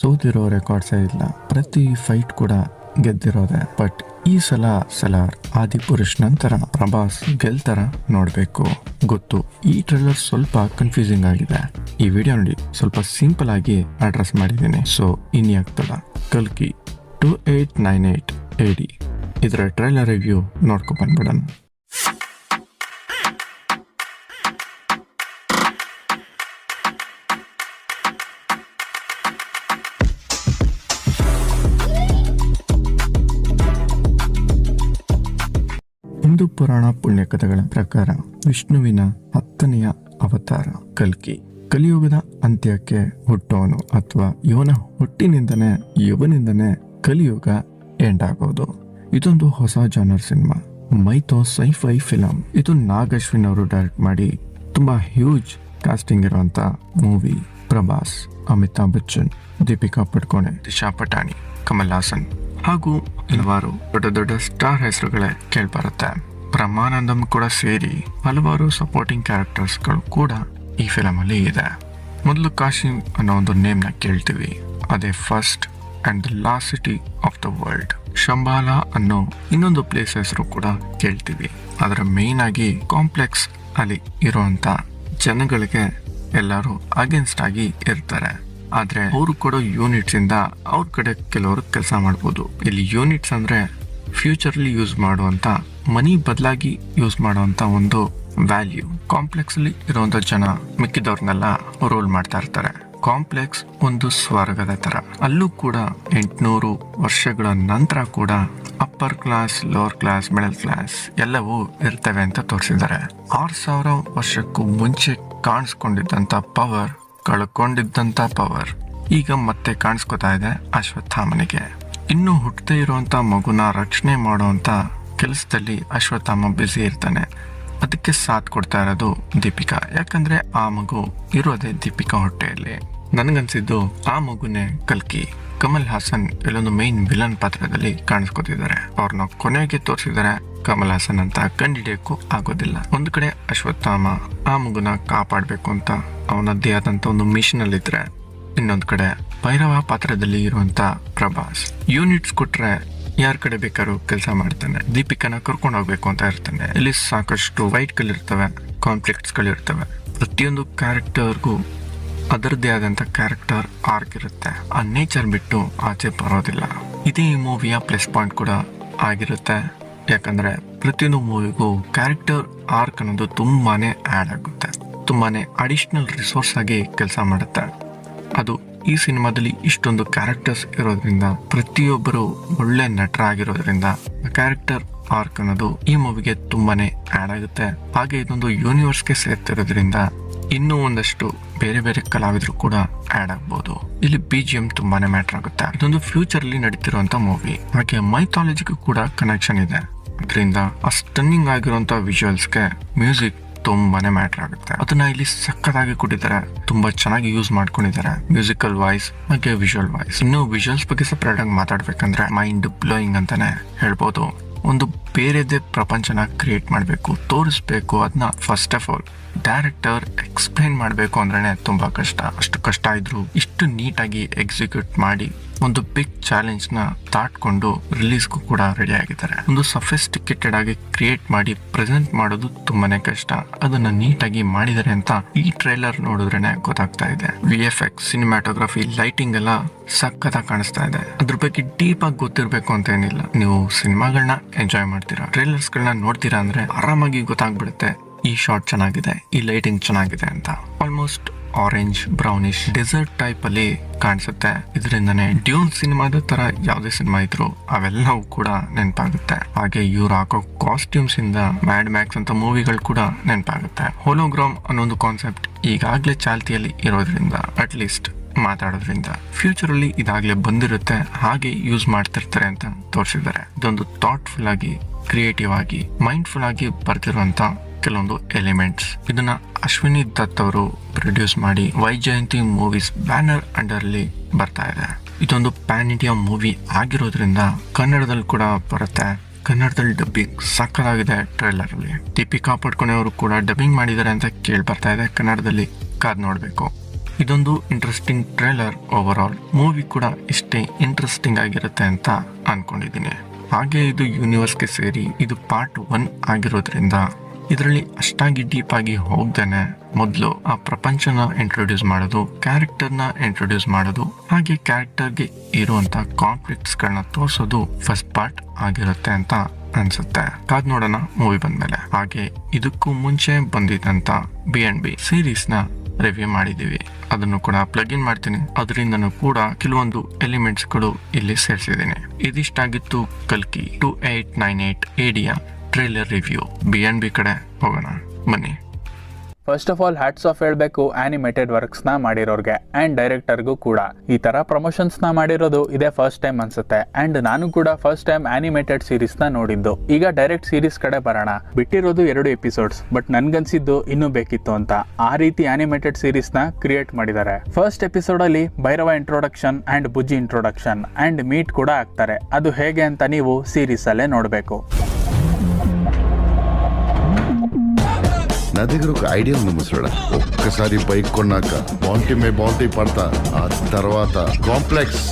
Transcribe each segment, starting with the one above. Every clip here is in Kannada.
ಸೋತಿರೋ ರೆಕಾರ್ಡ್ಸೇ ಇಲ್ಲ. ಪ್ರತಿ ಫೈಟ್ ಕೂಡ ಗೆದ್ದಿರೋದೆ. ಬಟ್ ಈ ಸಲ ಸಲಾರ್, ಆದಿಪುರುಷ್ ನಂತರ ಪ್ರಭಾಸ್ ಗೆಲ್ತರ ನೋಡಬೇಕು. ಗೊತ್ತು, ಈ ಟ್ರೇಲರ್ ಸ್ವಲ್ಪ ಕನ್ಫ್ಯೂಸಿಂಗ್ ಆಗಿದೆ. ಈ ವಿಡಿಯೋ ನೋಡಿ, ಸ್ವಲ್ಪ ಸಿಂಪಲ್ ಆಗಿ ಅಡ್ರೆಸ್ ಮಾಡಿದ್ದೀನಿ. ಸೊ ಇನ್ಯಾಗ್ತದ ಕಲ್ಕಿ ಟೂ ಏಟ್ ನೈನ್ ಏಟ್ ಏಡಿ ಇದರ ಟ್ರೈಲರ್ ರಿವ್ಯೂ ನೋಡ್ಕೊ ಬಂದ್ಬಿಡೋಣ. ಹಿಂದೂ ಪುರಾಣ ಪುಣ್ಯಕಥೆಗಳ ಪ್ರಕಾರ ವಿಷ್ಣುವಿನ ಹತ್ತನೆಯ ಅವತಾರ ಕಲ್ಕಿ. ಕಲಿಯುಗದ ಅಂತ್ಯಕ್ಕೆ ಹುಟ್ಟೋನು ಅಥವಾ ಇವನ ಹುಟ್ಟಿನಿಂದನೇ, ಇವನಿಂದನೇ ಕಲಿಯುಗ ಎಂಡ್ ಆಗೋದು ಇದೊಂದು ಹೊಸ genre cinema. Mytho sci-fi film. ಇದು ನಾಗ್ ಅಶ್ವಿನ್ ಅವರು ಡೈರೆಕ್ಟ್ ಮಾಡಿ ತುಂಬಾ ಹ್ಯೂಜ್ ಕಾಸ್ಟಿಂಗ್ ಇರುವಂತ ಮೂವಿ. ಪ್ರಭಾಸ್, ಅಮಿತಾಬ್ ಬಚ್ಚನ್, ದೀಪಿಕಾ ಪಡ್ಕೋಣೆ, ದಿಶಾ ಪಟಾಣಿ ಕಮಲ್ ಹಾಸನ್ ಹಾಗೂ ಹಲವಾರು ದೊಡ್ಡ ದೊಡ್ಡ ಸ್ಟಾರ್ ಹೆಸರುಗಳೇ ಕೇಳ್ಬರುತ್ತೆ. ಬ್ರಹ್ಮಾನಂದಂ ಕೂಡ ಸೇರಿ ಹಲವಾರು ಸಪೋರ್ಟಿಂಗ್ ಕ್ಯಾರೆಕ್ಟರ್ಸ್ಗಳು ಕೂಡ ಈ ಫಿಲಮಲ್ಲಿ ಇದೆ. ಮೊದಲು ಕಾಶಿಂ ಅನ್ನೋ ಒಂದು ನೇಮ್ನ ಕೇಳ್ತೀವಿ. ಅದೇ first and the last city of the world Shambhala ಅನ್ನೋ ಇನ್ನೊಂದು ಪ್ಲೇಸ್ ಹೆಸರು ಕೂಡ ಕೇಳ್ತೀವಿ. ಅದರ ಮೇನ್ ಆಗಿ ಕಾಂಪ್ಲೆಕ್ಸ್ ಅಲ್ಲಿ ಇರುವಂತ ಜನಗಳಿಗೆ ಎಲ್ಲರೂ ಅಗೇನ್ಸ್ಟ್ ಆಗಿ ಇರ್ತಾರೆ. ಆದ್ರೆ ಅವರು ಕೊಡೋ ಯೂನಿಟ್ಸ್ ಇಂದ ಅವ್ರ ಕಡೆ ಕೆಲವರು ಕೆಲಸ ಮಾಡ್ಬೋದು. ಇಲ್ಲಿ ಯೂನಿಟ್ಸ್ ಅಂದ್ರೆ ಫ್ಯೂಚರ್ ಅಲ್ಲಿ ಯೂಸ್ ಮಾಡುವಂತ ಮನಿ ಬದಲಾಗಿ ಯೂಸ್ ಮಾಡುವಂತ ಒಂದು ವ್ಯಾಲ್ಯೂ. ಕಾಂಪ್ಲೆಕ್ಸ್ ಅಲ್ಲಿ ಇರುವಂತ ಜನ ಮಿಕ್ಕಿದವ್ರನ್ನೆಲ್ಲ ರೋಲ್ ಮಾಡ್ತಾ ಇರ್ತಾರೆ. ಕಾಂಪ್ಲೆಕ್ಸ್ ಒಂದು ಸ್ವರ್ಗದ ತರ ಅಲ್ಲೂ ಕೂಡ ಎಂಟುನೂರು ವರ್ಷಗಳ ನಂತರ ಕೂಡ upper class, lower class, middle class ಎಲ್ಲವೂ ಇರ್ತವೆ ಅಂತ ತೋರಿಸಿದ್ದಾರೆ. ಆರು ಸಾವಿರ ವರ್ಷಕ್ಕೂ ಮುಂಚೆ ಕಾಣಿಸ್ಕೊಂಡಿದ್ದಂತ ಪವರ್, ಕಳ್ಕೊಂಡಿದ್ದಂಥ ಪವರ್ ಈಗ ಮತ್ತೆ ಕಾಣಿಸ್ಕೊತಾ ಇದೆ ಅಶ್ವತ್ಥಾಮನಿಗೆ. ಇನ್ನು ಹುಟ್ಟದೇ ಇರುವಂತ ಮಗುನ ರಕ್ಷಣೆ ಮಾಡುವಂತ ಕೆಲಸದಲ್ಲಿ ಅಶ್ವತ್ಥಾಮ ಬ್ಯುಸಿ ಇರ್ತಾನೆ. ಅದಕ್ಕೆ ಸಾಥ್ ಕೊಡ್ತಾ ಇರೋದು ದೀಪಿಕಾ. ಯಾಕಂದ್ರೆ ಆ ಮಗು ಇರೋದೇ ದೀಪಿಕಾ ಹೊಟ್ಟೆಯಲ್ಲಿ. ನನಗನ್ಸಿದ್ದು ಆ ಮಗುನೇ ಕಲ್ಕಿ. ಕಮಲ್ ಹಾಸನ್ ಇಲ್ಲೊಂದು ಮೈನ್ ವಿಲನ್ ಪಾತ್ರದಲ್ಲಿ ಕಾಣಿಸ್ಕೊತಿದ್ದಾರೆ. ಅವ್ರನ್ನ ಕೊನೆಗೆ ತೋರಿಸಿದ್ದಾರೆ ಕಮಲ್ ಹಾಸನ್ ಅಂತ. ಕಂಡಿಡಿಯಕ್ಕೂ ಆಗೋದಿಲ್ಲ. ಒಂದು ಕಡೆ ಅಶ್ವತ್ಥಾಮ ಆ ಮಗುನ ಕಾಪಾಡಬೇಕು ಅಂತ ಅವನದ್ದೇ ಆದಂತ ಒಂದು ಮಿಷನ್ ಅಲ್ಲಿ ಇದ್ರೆ ಇನ್ನೊಂದು ಕಡೆ ಭೈರವ ಪಾತ್ರದಲ್ಲಿ ಇರುವಂತ ಪ್ರಭಾಸ್. ಯೂನಿಟ್ಸ್ ಕೊಟ್ರೆ ಯಾರ ಕಡೆ ಬೇಕಾದ್ರೂ ಕೆಲಸ ಮಾಡ್ತಾನೆ. ದೀಪಿಕನ ಕರ್ಕೊಂಡು ಹೋಗ್ಬೇಕು ಅಂತ ಇರ್ತಾನೆ. ಇಲ್ಲಿ ಸಾಕಷ್ಟು ವೈಟ್ಗಳಿರ್ತವೆ ಕಾನ್ಫ್ಲಿಕ್ಟ್ಸ್ಗಳಿರ್ತವೆ ಕಾನ್ಫ್ಲಿಕ್ಟ್ಸ್ ಗಳಿರ್ತವೆ ಪ್ರತಿಯೊಂದು ಕ್ಯಾರೆಕ್ಟರ್ಗೂ ಅದರದ್ದೇ ಆದಂಥ ಕ್ಯಾರೆಕ್ಟರ್ ಆರ್ಕ್ ಇರುತ್ತೆ. ಆ ನೇಚರ್ ಬಿಟ್ಟು ಆಚೆ ಬರೋದಿಲ್ಲ. ಇದೇ ಈ ಮೂವಿಯ ಪ್ಲಸ್ ಪಾಯಿಂಟ್ ಕೂಡ ಆಗಿರುತ್ತೆ. ಯಾಕಂದ್ರೆ ಪ್ರತಿಯೊಂದು ಮೂವಿಗೂ ಕ್ಯಾರೆಕ್ಟರ್ ಆರ್ಕ್ ಅನ್ನೋದು ತುಂಬಾನೇ ಆಡ್ ಆಗುತ್ತೆ. ತುಂಬಾನೇ ಅಡಿಷನಲ್ ರಿಸೋರ್ಸ್ ಆಗಿ ಕೆಲಸ ಮಾಡುತ್ತೆ. ಅದು ಈ ಸಿನಿಮಾದಲ್ಲಿ ಇಷ್ಟೊಂದು ಕ್ಯಾರೆಕ್ಟರ್ಸ್ ಇರೋದ್ರಿಂದ, ಪ್ರತಿಯೊಬ್ಬರು ಒಳ್ಳೆ ನಟರಾಗಿರೋದ್ರಿಂದ ಕ್ಯಾರೆಕ್ಟರ್ ಆರ್ಕ್ ಅನ್ನೋದು ಈ ಮೂವಿಗೆ ತುಂಬಾನೇ ಆಡ್ ಆಗುತ್ತೆ. ಹಾಗೆ ಇದೊಂದು ಯೂನಿವರ್ಸ್ಗೆ ಸೇರ್ತಿರೋದ್ರಿಂದ ಇನ್ನೂ ಒಂದಷ್ಟು ಬೇರೆ ಬೇರೆ ಕಲಾವಿದರು ಕೂಡ ಆಡ್ ಆಗ್ಬೋದು. ಇಲ್ಲಿ ಬಿ ಜಿ ಎಂ ತುಂಬಾನೇ ಮ್ಯಾಟರ್ ಆಗುತ್ತೆ. ಇದೊಂದು ಫ್ಯೂಚರ್ ಅಲ್ಲಿ ನಡೀತಿರುವಂತ ಮೂವಿ ಹಾಗೆ ಮೈಥಾಲಜಿಗೂ ಕೂಡ ಕನೆಕ್ಷನ್ ಇದೆ. ಅದರಿಂದ ಆ ಸ್ಟನ್ನಿಂಗ್ ಆಗಿರುವಂತ ವಿಜುವಲ್ಸ್ಗೆ ಮ್ಯೂಸಿಕ್ ತುಂಬಾನೇ ಮ್ಯಾಟರ್ ಆಗುತ್ತೆ. ಅದನ್ನ ಇಲ್ಲಿ ಸಕ್ಕತ್ತಾಗಿ ಕೊಟ್ಟಿದ್ದಾರೆ. ತುಂಬಾ ಚೆನ್ನಾಗಿ ಯೂಸ್ ಮಾಡ್ಕೊಂಡಿದ್ದಾರೆ. ಮ್ಯೂಸಿಕಲ್ ವಾಯ್ಸ್ ಮತ್ತೆ ವಿಜುವಲ್ ವಾಯ್ಸ್ ಇನ್ನು ವಿಜುವಲ್ಸ್ ಬಗ್ಗೆ ಸಪ್ರೇಟ್ ಆಗಿ ಮಾತಾಡ್ಬೇಕಂದ್ರೆ ಮೈಂಡ್ ಬ್ಲೋಯಿಂಗ್ ಅಂತಾನೆ ಹೇಳ್ಬೋದು. ಒಂದು ಬೇರೆದೇ ಪ್ರಪಂಚನ ಕ್ರಿಯೇಟ್ ಮಾಡಬೇಕು, ತೋರಿಸ್ಬೇಕು ಅದನ್ನ first of all director explain ಮಾಡಬೇಕು ಅಂದ್ರೆ ತುಂಬ ಕಷ್ಟ. ಅಷ್ಟು ಕಷ್ಟ ಇದ್ರು ಇಷ್ಟು ನೀಟಾಗಿ ಎಕ್ಸಿಕ್ಯೂಟ್ ಮಾಡಿ ಒಂದು ಬಿಗ್ ಚಾಲೆಂಜ್ನ ತಾಟ್ಕೊಂಡು ರಿಲೀಸ್ಗೂ ಕೂಡ ರೆಡಿ ಆಗಿದ್ದಾರೆ. ಒಂದು ಸಫೆಸ್ಟಿಕೇಟೆಡ್ ಆಗಿ ಕ್ರಿಯೇಟ್ ಮಾಡಿ ಪ್ರೆಸೆಂಟ್ ಮಾಡೋದು ತುಂಬಾನೇ ಕಷ್ಟ. ಅದನ್ನ ನೀಟಾಗಿ ಮಾಡಿದ್ದಾರೆ ಅಂತ ಈ ಟ್ರೈಲರ್ ನೋಡಿದ್ರೇನೆ ಗೊತ್ತಾಗ್ತಾ ಇದೆ. V F X cinematography lighting ಎಲ್ಲ ಸಖತ್ತಾಗಿ ಕಾಣಿಸ್ತಾ ಇದೆ. ಅದ್ರ ಬಗ್ಗೆ ಡೀಪ್ ಆಗಿ ಗೊತ್ತಿರಬೇಕು ಅಂತ ಏನಿಲ್ಲ. ನೀವು ಸಿನಿಮಾಗಳನ್ನ ಎಂಜಾಯ್ ಮಾಡ್ತೀರಾ? ಟ್ರೇಲರ್ಸ್ ಗಳನ್ನ ನೋಡ್ತೀರಾ ಅಂದ್ರೆ ಆರಾಮಾಗಿ ಗೊತ್ತಾಗ್ಬಿಡುತ್ತೆ, ಈ ಶಾರ್ಟ್ ಚೆನ್ನಾಗಿದೆ, ಈ ಲೈಟಿಂಗ್ ಚೆನ್ನಾಗಿದೆ ಅಂತ. Almost orange brownish desert type ಅಲ್ಲಿ ಕಾಣಿಸುತ್ತೆ. ಇದರಿಂದನೇ ಡ್ಯೂನ್ ಸಿನಿಮಾದ ತರ ಯಾವುದೇ ಸಿನಿಮಾ ಇದ್ರು ಅವೆಲ್ಲವೂ ಕೂಡ ನೆನಪಾಗುತ್ತೆ. ಹಾಗೆ ಇವ್ರು ಹಾಕೋ ಕಾಸ್ಟ್ಯೂಮ್ಸ್ ಇಂದ ಮ್ಯಾಡ್ ಮ್ಯಾಕ್ಸ್ ಅಂತ ಮೂವಿಗಳು ಕೂಡ ನೆನಪಾಗುತ್ತೆ. ಹೋಲೋಗ್ರಾಮ್ ಅನ್ನೋ ಒಂದು ಕಾನ್ಸೆಪ್ಟ್ ಈಗಾಗಲೇ ಚಾಲ್ತಿಯಲ್ಲಿ ಇರೋದ್ರಿಂದ ಅಟ್ ಲೀಸ್ಟ್ ಮಾತಾಡೋದ್ರಿಂದ. ಫ್ಯೂಚರ್ ಅಲ್ಲಿ ಇದಾಗ್ಲೇ ಬಂದಿರುತ್ತೆ, ಹಾಗೆ ಯೂಸ್ ಮಾಡ್ತಿರ್ತಾರೆ ಅಂತ ತೋರಿಸಿದ್ದಾರೆ. ಇದೊಂದು ಥಾಟ್ಫುಲ್ ಆಗಿ ಕ್ರಿಯೇಟಿವ್ ಆಗಿ ಮೈಂಡ್ಫುಲ್ ಆಗಿ ಬರ್ತಿರುವಂತ ಕೆಲವೊಂದು ಎಲಿಮೆಂಟ್ಸ್ ಇದನ್ನ ಅಶ್ವಿನಿ ದತ್ ಅವರು ಪ್ರೊಡ್ಯೂಸ್ ಮಾಡಿ Vyjayanthi movies banner under ಅಲ್ಲಿ ಬರ್ತಾ ಇದೆ. ಇದೊಂದು ಪ್ಯಾನ್ ಇಂಡಿಯಾ ಮೂವಿ ಆಗಿರೋದ್ರಿಂದ ಕನ್ನಡದಲ್ಲಿ ಕೂಡ ಬರುತ್ತೆ. ಕನ್ನಡದಲ್ಲಿ ಡಬ್ಬಿಂಗ್ ಸಕ್ಕದಾಗಿದೆ ಟ್ರೈಲರ್ ಅಲ್ಲಿ. ದೀಪಿಕಾ ಪಡ್ಕೊಣೆ ಅವರು ಕೂಡ ಡಬ್ಬಿಂಗ್ ಮಾಡಿದ್ದಾರೆ ಅಂತ ಕೇಳಿ ಬರ್ತಾ ಇದೆ ಕನ್ನಡದಲ್ಲಿ. ಕಾದ್ ನೋಡಬೇಕು. ಇದೊಂದು interesting trailer over all movie ಕೂಡ ಇಷ್ಟೇ ಇಂಟ್ರೆಸ್ಟಿಂಗ್ ಆಗಿರುತ್ತೆ ಅಂತ ಅನ್ಕೊಂಡಿದ್ದೀನಿ. ಹಾಗೆ ಇದು ಯೂನಿವರ್ಸ್ಗೆ ಸೇರಿ ಇದು ಪಾರ್ಟ್ ಒನ್ ಆಗಿರೋದ್ರಿಂದ ಇದರಲ್ಲಿ ಅಷ್ಟಾಗಿ ಡೀಪ್ ಆಗಿ ಹೋಗ್ದೇನೆ. ಮೊದಲು ಆ ಪ್ರಪಂಚನ ಇಂಟ್ರೊಡ್ಯೂಸ್ ಮಾಡೋದು ಕ್ಯಾರೆಕ್ಟರ್ನ ಇಂಟ್ರೊಡ್ಯೂಸ್ ಮಾಡೋದು, ಹಾಗೆ ಕ್ಯಾರೆಕ್ಟರ್ಗೆ ಇರುವಂತ ಕಾನ್ಫ್ಲಿಕ್ಟ್ಸ್ ಗಳನ್ನ ತೋರಿಸೋದು ಫಸ್ಟ್ ಪಾರ್ಟ್ ಆಗಿರುತ್ತೆ ಅಂತ ಅನ್ಸುತ್ತೆ. ಕಾದ್ ನೋಡೋಣ ಮೂವಿ ಬಂದ್ಮೇಲೆ. ಹಾಗೆ ಇದಕ್ಕೂ ಮುಂಚೆ ಬಂದಿದ್ದಂತ ಬಿ ಅಂಡ್ ಬಿ ಸೀರೀಸ್ನ ರಿವ್ಯೂ ಮಾಡಿದ್ದೀವಿ. ಅದನ್ನು ಕೂಡ ಪ್ಲಗ್ ಇನ್ ಮಾಡ್ತೀನಿ. ಅದರಿಂದನೂ ಕೂಡ ಕೆಲವೊಂದು ಎಲಿಮೆಂಟ್ಸ್ಗಳು ಇಲ್ಲಿ ಸೇರಿಸಿದ್ದೀನಿ. ಇದಿಷ್ಟಾಗಿತ್ತು ಕಲ್ಕಿ two eight nine eight ಏಡಿಯಾ trailer review B N B ಕಡೆ ಹೋಗೋಣ. ಬನ್ನಿ. First of all hats off ಹೇಳಬೇಕು ಆನಿಮೇಟೆಡ್ ವರ್ಕ್ಸ್ನ ಮಾಡಿರೋರ್ಗೆ ಆ್ಯಂಡ್ ಡೈರೆಕ್ಟರ್ಗೂ ಕೂಡ. ಈ ಥರ ಪ್ರಮೋಷನ್ಸ್ನ ಮಾಡಿರೋದು ಇದೇ ಫಸ್ಟ್ ಟೈಮ್ ಅನ್ಸುತ್ತೆ. ಆ್ಯಂಡ್ ನಾನು ಕೂಡ ಫಸ್ಟ್ ಟೈಮ್ ಆನಿಮೇಟೆಡ್ ಸೀರೀಸ್ನ ನೋಡಿದ್ದು. ಈಗ ಡೈರೆಕ್ಟ್ ಸೀರೀಸ್ ಕಡೆ ಬರೋಣ. ಬಿಟ್ಟಿರೋದು ಎರಡು ಎಪಿಸೋಡ್ಸ್ ಬಟ್ ನನ್ಗನ್ಸಿದ್ದು ಇನ್ನೂ ಬೇಕಿತ್ತು ಅಂತ. ಆ ರೀತಿ ಆನಿಮೇಟೆಡ್ ಸೀರೀಸ್ನ ಕ್ರಿಯೇಟ್ ಮಾಡಿದ್ದಾರೆ. First ಎಪಿಸೋಡಲ್ಲಿ Bhairava introduction and Bujji introduction and meet ಕೂಡ ಆಗ್ತಾರೆ. ಅದು ಹೇಗೆ ಅಂತ ನೀವು ಸೀರೀಸಲ್ಲೇ ನೋಡಬೇಕು. ನದಿಗರು ಐಡಿಯಾ ಒಂದು ಮುಸುಳ ఒక్కసారి బైక్ కొన్నాక బాంటీ మే బాంటీ పడతా ఆ తర్వాత కాంప్లెక్స్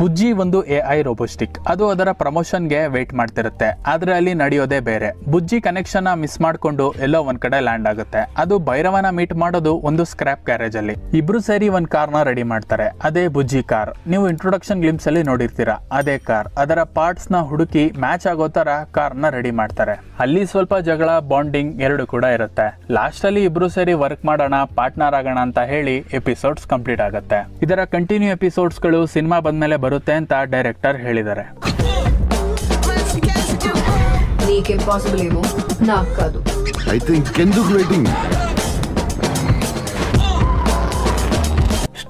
ಬುಜ್ಜಿ ಒಂದು ಎ ಐ ರೋಬೋಸ್ಟಿಕ್ ಅದು ಅದರ ಪ್ರಮೋಷನ್ಗೆ ವೇಟ್ ಮಾಡ್ತಿರುತ್ತೆ ಆದ್ರೆ ಅಲ್ಲಿ ನಡೆಯೋದೇ ಬೇರೆ ಬುಜ್ಜಿ ಕನೆಕ್ಷನ್ ಮಿಸ್ ಮಾಡ್ಕೊಂಡು ಎಲ್ಲೋ ಒಂದ್ ಕಡೆ ಲ್ಯಾಂಡ್ ಆಗುತ್ತೆ ಅದು ಭೈರವನ ಮೀಟ್ ಮಾಡೋದು ಒಂದು ಸ್ಕ್ರಾಪ್ ಗ್ಯಾರೇಜ್ ಅಲ್ಲಿ ಇಬ್ರು ಸೇರಿ ಒಂದ್ ಕಾರ್ನ ರೆಡಿ ಮಾಡ್ತಾರೆ ಅದೇ ಬುಜ್ಜಿ ಕಾರ್ ನೀವು ಇಂಟ್ರೊಡಕ್ಷನ್ ಗ್ಲಿಮ್ಸ್ ಅಲ್ಲಿ ನೋಡಿರ್ತೀರಾ ಅದೇ ಕಾರ್ ಅದರ ಪಾರ್ಟ್ಸ್ ನ ಹುಡುಕಿ ಮ್ಯಾಚ್ ಆಗೋ ತರ ಕಾರ್ ನ ರೆಡಿ ಮಾಡ್ತಾರೆ ಅಲ್ಲಿ ಸ್ವಲ್ಪ ಜಗಳ ಬಾಂಡಿಂಗ್ ಎರಡು ಕೂಡ ಇರುತ್ತೆ ಲಾಸ್ಟ್ ಅಲ್ಲಿ ಇಬ್ರು ಸೇರಿ ವರ್ಕ್ ಮಾಡೋಣ ಪಾರ್ಟ್ನರ್ ಆಗೋಣ ಅಂತ ಹೇಳಿ ಎಪಿಸೋಡ್ಸ್ ಕಂಪ್ಲೀಟ್ ಆಗುತ್ತೆ. ಇದರ ಕಂಟಿನ್ಯೂ ಎಪಿಸೋಡ್ಸ್ಗಳು ಸಿನಿಮಾ ಬಂದ್ಮೇಲೆ ಬರುತ್ತೆ ಅಂತ ಡೈರೆಕ್ಟರ್ ಹೇಳಿದ್ದಾರೆ. ಐ ಥಿಂಕ್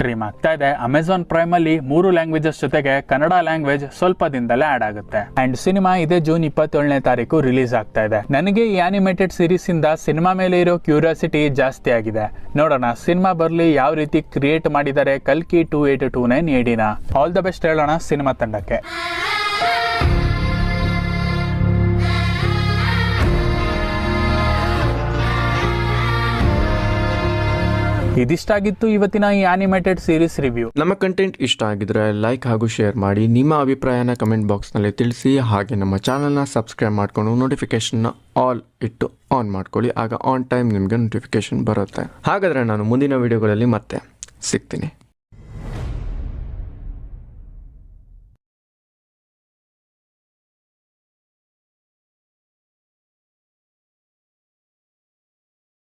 ಸ್ಟ್ರೀಮ್ ಆಗ್ತಾ ಇದೆ. ಅಮೆಝಾನ್ ಪ್ರೈಮ್ ಅಲ್ಲಿ ಮೂರು ಲ್ಯಾಂಗ್ವೇಜಸ್ ಜೊತೆಗೆ ಕನ್ನಡ ಲ್ಯಾಂಗ್ವೇಜ್ ಸ್ವಲ್ಪ ದಿನದಲ್ಲೇ ಆಡ್ ಆಗುತ್ತೆ. ಅಂಡ್ ಸಿನಿಮಾ ಇದೇ ಜೂನ್ ಇಪ್ಪತ್ತೇಳನೇ ತಾರೀಕು ರಿಲೀಸ್ ಆಗ್ತಾ ಇದೆ. ನನಗೆ ಈ ಆನಿಮೇಟೆಡ್ ಸೀರೀಸ್ ಇಂದ ಸಿನಿಮಾ ಮೇಲೆ ಇರೋ ಕ್ಯೂರಿಯಾಸಿಟಿ ಜಾಸ್ತಿ ಆಗಿದೆ. ನೋಡೋಣ ಸಿನಿಮಾ ಬರ್ಲಿ ಯಾವ ರೀತಿ ಕ್ರಿಯೇಟ್ ಮಾಡಿದ್ದಾರೆ ಕಲ್ಕಿ ಟೂ ಏಟ್ ಟೂ ನೈನ್ ಏಡಿನ. ಆಲ್ ದ ಬೆಸ್ಟ್ ಹೇಳೋಣ ಸಿನಿಮಾ ತಂಡಕ್ಕೆ. ಇದಿಷ್ಟಾಗಿತ್ತು ಇವತ್ತಿನ ಈ ಆನಿಮೇಟೆಡ್ ಸೀರೀಸ್ ರಿವ್ಯೂ ನಮ್ಮ ಕಂಟೆಂಟ್ ಇಷ್ಟ ಆಗಿದ್ರೆ ಲೈಕ್ ಹಾಗೂ ಶೇರ್ ಮಾಡಿ, ನಿಮ್ಮ ಅಭಿಪ್ರಾಯನ ಕಮೆಂಟ್ ಬಾಕ್ಸ್ನಲ್ಲಿ ತಿಳಿಸಿ, ಹಾಗೆ ನಮ್ಮ ಚಾನಲ್ನ ಸಬ್ಸ್ಕ್ರೈಬ್ ಮಾಡಿಕೊಂಡು ನೋಟಿಫಿಕೇಶನ್ನ ಆಲ್ ಇಟ್ಟು ಆನ್ ಮಾಡ್ಕೊಳ್ಳಿ, ಆಗ ಆನ್ ಟೈಮ್ ನಿಮಗೆ ನೋಟಿಫಿಕೇಶನ್ ಬರುತ್ತೆ. ಹಾಗಾದರೆ ನಾನು ಮುಂದಿನ ವಿಡಿಯೋಗಳಲ್ಲಿ ಮತ್ತೆ ಸಿಗ್ತೀನಿ.